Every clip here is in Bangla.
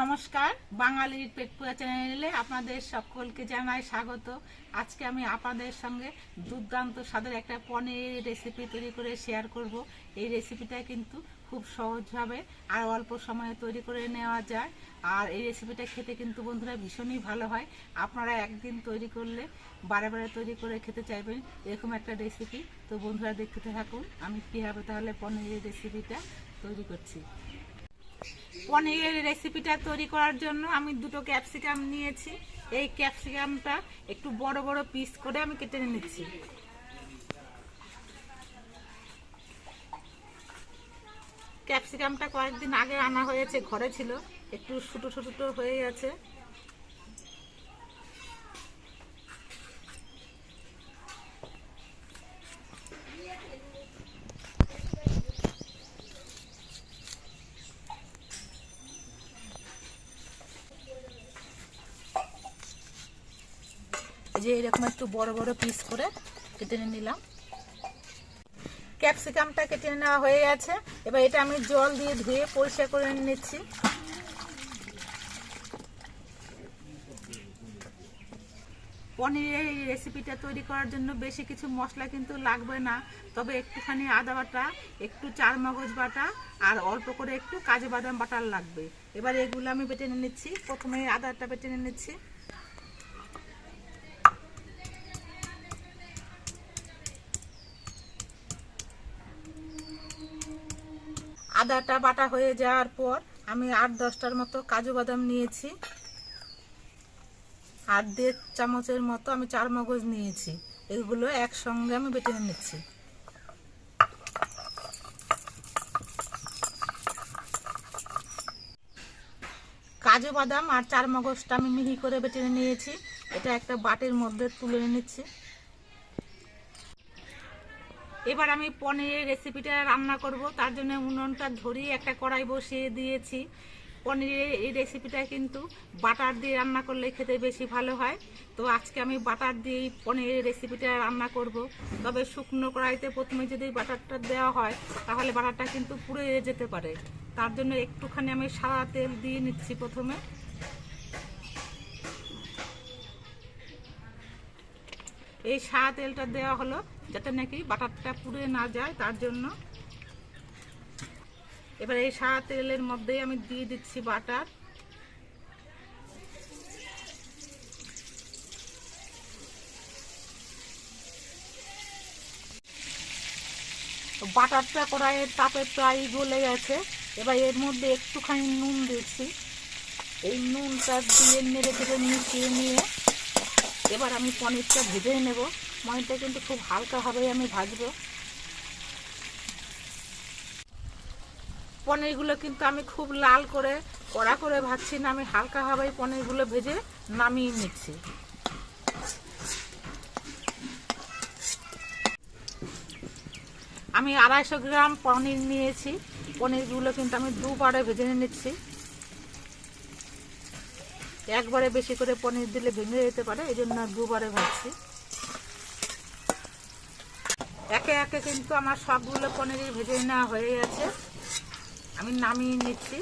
নমস্কার, বাঙালির পেটপুয়া চ্যানেলে আপনাদের সকলকে জানাই স্বাগত। আজকে আমি আপনাদের সঙ্গে দুর্দান্ত স্বাদের একটা পনিরের রেসিপি তৈরি করে শেয়ার করব। এই রেসিপিটা কিন্তু খুব সহজভাবে আর অল্প সময়ে তৈরি করে নেওয়া যায়। আর এই রেসিপিটা খেতে কিন্তু বন্ধুরা ভীষণই ভালো হয়। আপনারা একদিন তৈরি করলে, বারে বারে তৈরি করে খেতে চাইবেন এরকম একটা রেসিপি তো বন্ধুরা দেখতে থাকুন, আমি কীভাবে তাহলে পনিরের রেসিপিটা তৈরি করছি। পনিরের রেসিপিটা তৈরি করার জন্য আমি দুটো ক্যাপসিকাম নিয়েছি। এই ক্যাপসিকামটা একটু বড় বড় পিস করে আমি কেটে নিচ্ছি। ক্যাপসিকামটা কয়েকদিন আগে আনা হয়েছে, ঘরে ছিল। একটু ছোটো ছোটো হয়ে গেছে। যে এরকম একটু বড় বড় পিস করে কেটে নিলাম। ক্যাপসিকামটা কেটে নেওয়া হয়ে গেছে। এবার এটা আমি জল দিয়ে ধুয়ে পরিষ্কার করে নিচ্ছি। পনিরের এই রেসিপিটা তৈরি করার জন্য বেশি কিছু মশলা কিন্তু লাগবে না। তবে একটুখানি আদা বাটা, একটু চার মগজ বাটা আর অল্প করে একটু কাজু বাদাম বাটার লাগবে। এবার এগুলো আমি বেটে নিচ্ছি। প্রথমে আদাটা বেটে নিচ্ছি। আদাটা বাটা হয়ে যাওয়ার পর আমি আট দশটার মতো কাজু বাদাম নিয়েছি। আর দেড় চামচের মতো আমি চার মগজ নিয়েছি। এগুলো একসঙ্গে আমি বেটে নিচ্ছি। কাজু বাদাম আর চার মগজটা আমি মিহি করে বেটে নিয়েছি। এটা একটা বাটির মধ্যে তুলে নিচ্ছি। এবার আমি পনিরের রেসিপিটা রান্না করব। তার জন্য উনুনটা ধরিয়ে একটা কড়াই বসিয়ে দিয়েছি। পনিরের এই রেসিপিটা কিন্তু বাটার দিয়ে রান্না করলে খেতে বেশি ভালো হয়। তো আজকে আমি বাটার দিয়েই পনিরের রেসিপিটা রান্না করব। তবে শুকনো কড়াইতে প্রথমে যদি বাটারটা দেওয়া হয়, তাহলে বাটারটা কিন্তু পুড়ে যেতে পারে। তার জন্য একটুখানি আমি সাদা তেল দিয়ে নিচ্ছি প্রথমে। এই সাদা তেলটা দেওয়া হলো। যাতে নাকি বাটারটা পুড়ে না যায়, তার জন্য। এবার এই সাদা তেলের মধ্যেই আমি দিয়ে দিচ্ছি বাটার। বাটারটা কড়াইয়ের তাপে প্রায় গলে গেছে। এবার এর মধ্যে একটুখানি নুন দিচ্ছি। এই নুনটা দিয়ে নেড়ে চেড়ে মিশিয়ে নিয়ে এবার আমি পনিরটা ভেজে নেব। পনিরটা কিন্তু খুব হালকাভাবেই আমি ভাজবো। পনিরগুলো কিন্তু আমি খুব লাল করে, কড়া করে ভাজছি না, আমি হালকাভাবেই পনিরগুলো ভেজে নামিয়ে নিচ্ছি। আমি আড়াইশো গ্রাম পনির নিয়েছি, পনিরগুলো কিন্তু আমি দুবারে ভেজে নিচ্ছি। একবারে বেশি করে পনির দিলে ভেঙে যেতে পারে এই জন্য দুবারে ভাজছি। একে একে কিন্তু আমার সবগুলো পনির ভেজে নেওয়া হয়ে গেছে। আমি নামিয়ে নিচ্ছি।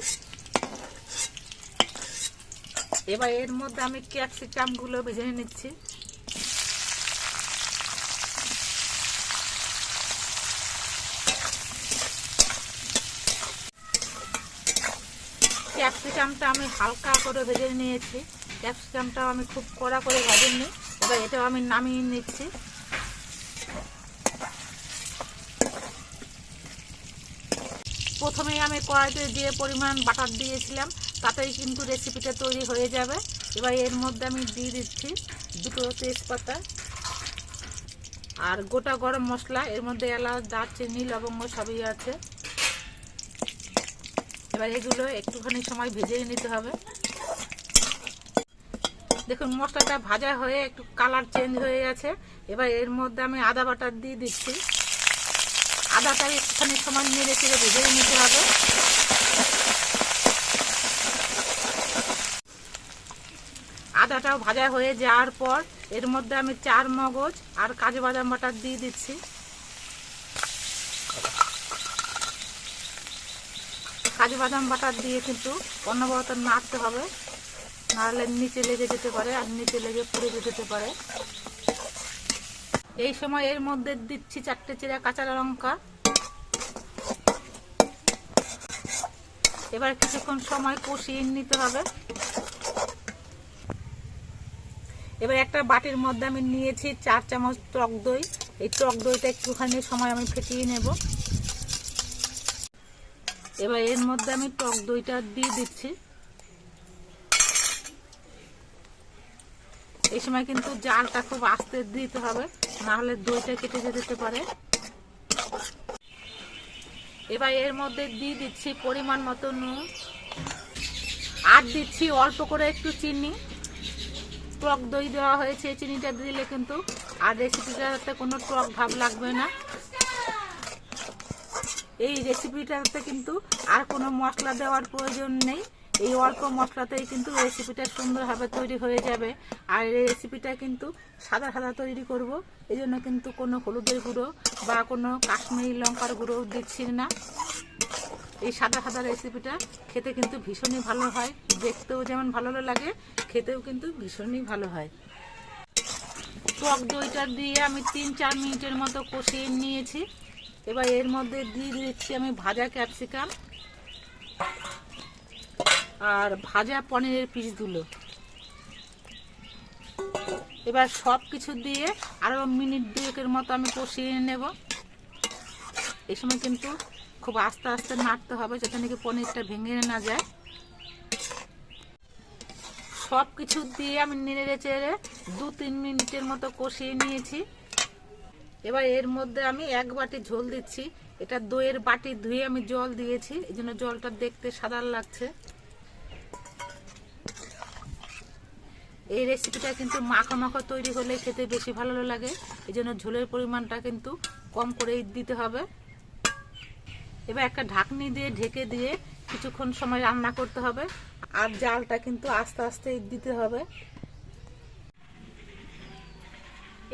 এবার এর মধ্যে আমি ক্যাপসিকামগুলো ভেজে নিচ্ছি। ক্যাপসিকামটা আমি হালকা করে ভেজে নিয়েছি। ক্যাপসিকামটাও আমি খুব কড়া করে ভাজিনি। এবার এটাও আমি নামিয়ে নিচ্ছি। প্রথমেই আমি কড়াইতে যে পরিমাণ বাটার দিয়েছিলাম, তাতেই কিন্তু রেসিপিটা তৈরি হয়ে যাবে। এবার এর মধ্যে আমি দিয়ে দিচ্ছি দুটো তেজপাতা আর গোটা গরম মশলা। এর মধ্যে এলাচ, দারচিনি, লবঙ্গ সবই আছে। এবার এগুলো একটুখানি সময় ভেজে নিতে হবে। দেখুন, মশলাটা ভাজা হয়ে একটু কালার চেঞ্জ হয়ে গেছে। এবার এর মধ্যে আমি আদা বাটার দিয়ে দিচ্ছি। আদাটা একটুখানি সময় নেড়ে চেড়ে ভেজে নিতে হবে। আদাটাও ভাজা হয়ে যাওয়ার পর এর মধ্যে আমি চার মগজ আর কাজু বাদাম বাটার দিয়ে দিচ্ছি। কাজু বাদাম বাটার দিয়ে কিন্তু অনবরত নাড়তে হবে। নাড়লে নিচে লেগে যেতে পারে আর নিচে লেগে পুড়ে যেতে পারে। এই সময় এর মধ্যে দিচ্ছি চারটে চিরা কাঁচা লঙ্কা। এবার কিছুক্ষণ সময় কষিয়ে নিতে হবে। এবার একটা বাটির মধ্যে আমি নিয়েছি চার চামচ টক দই। এই টক দইটা একটুখানি সময় আমি ফেটিয়ে নেব। এবার এর মধ্যে আমি টক দইটা দিয়ে দিচ্ছি। এই সময় কিন্তু জালটা খুব আস্তে দিতে হবে না হলে দইটা কেটে যেতে পারে। এবার এর মধ্যে দিয়ে দিচ্ছি পরিমাণ মতো নুন। আর দিচ্ছি অল্প করে একটু চিনি। টক দই দেওয়া হয়েছে, চিনিটা দিলে কিন্তু আর রেসিপিটাতে কোনো টক ভাব লাগবে না। এই রেসিপিটাতে কিন্তু আর কোনো মশলা দেওয়ার প্রয়োজন নেই। এই অল্প মশলাতেই কিন্তু রেসিপিটা সুন্দরভাবে তৈরি হয়ে যাবে। আর এই রেসিপিটা কিন্তু সাদা সাদা তৈরি করব। এই জন্য কিন্তু কোনো হলুদের গুঁড়ো বা কোনো কাশ্মীরি লঙ্কার গুঁড়ো দিচ্ছি না। এই সাদা সাদা রেসিপিটা খেতে কিন্তু ভীষণই ভালো হয়। দেখতেও যেমন ভালো লাগে, খেতেও কিন্তু ভীষণই ভালো হয়। টক দইটা দিয়ে আমি তিন চার মিনিটের মতো কষিয়ে নিয়েছি। এবার এর মধ্যে দিয়ে দিচ্ছি আমি ভাজা ক্যাপসিকাম আর ভাজা পনিরের পিসগুলো এবার সব কিছু দিয়ে আরও মিনিট দুয়েকের মতো আমি কষিয়ে নেব। এই সময় কিন্তু খুব আস্তে আস্তে নাড়তে হবে যাতে নাকি পনিরটা ভেঙে না যায়। সব কিছু দিয়ে আমি নেড়ে চেড়ে দু তিন মিনিটের মতো কষিয়ে নিয়েছি। এবার এর মধ্যে আমি এক বাটি ঝোল দিচ্ছি। এটা দইয়ের বাটি ধুয়ে আমি জল দিয়েছি। এই জন্য জলটা দেখতে সাদার লাগছে। এই রেসিপিটা কিন্তু মাখো মাখো তৈরি হলে খেতে বেশি ভালো লাগে। এই জন্য ঝোলের পরিমাণটা কিন্তু কম করেই দিতে হবে। এবার একটা ঢাকনি দিয়ে ঢেকে দিয়ে কিছুক্ষণ সময় রান্না করতে হবে। আর জালটা কিন্তু আস্তে আস্তে দিতে হবে।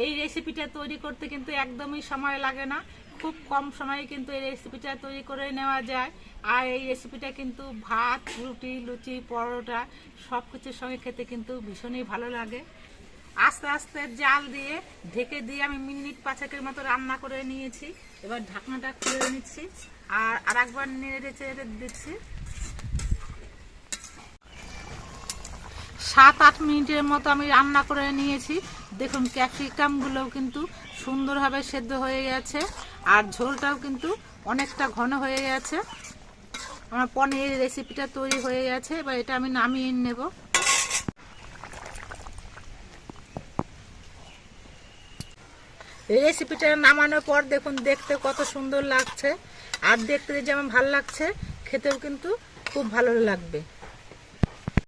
এই রেসিপিটা তৈরি করতে কিন্তু একদমই সময় লাগে না। খুব কম সময়ে কিন্তু এই রেসিপিটা তৈরি করে নেওয়া যায়। আর এই রেসিপিটা কিন্তু ভাত, রুটি, লুচি, পরোটা সব কিছুর সঙ্গে খেতে কিন্তু ভীষণই ভালো লাগে। আস্তে আস্তে জাল দিয়ে ঢেকে দিয়ে আমি মিনিট পাঁচেকের মতো রান্না করে নিয়েছি। এবার ঢাকনাটা খুলে নিচ্ছি আর আরেকবার নেড়ে চেড়ে দিচ্ছি। সাত আট মিনিটের মতো আমি রান্না করে নিয়েছি। দেখুন ক্যাপসিকামগুলোও কিন্তু সুন্দরভাবে সেদ্ধ হয়ে গেছে আর ঝোলটাও কিন্তু অনেকটা ঘন হয়ে গেছে। আমার পনির রেসিপিটা তৈরি হয়ে গেছে, এবার এটা আমি নামিয়ে নেব। রেসিপিটা নামানোর পর দেখুন, দেখতে কত সুন্দর লাগছে। আর দেখতে যেমন ভালো লাগছে, খেতেও কিন্তু খুব ভালো লাগবে।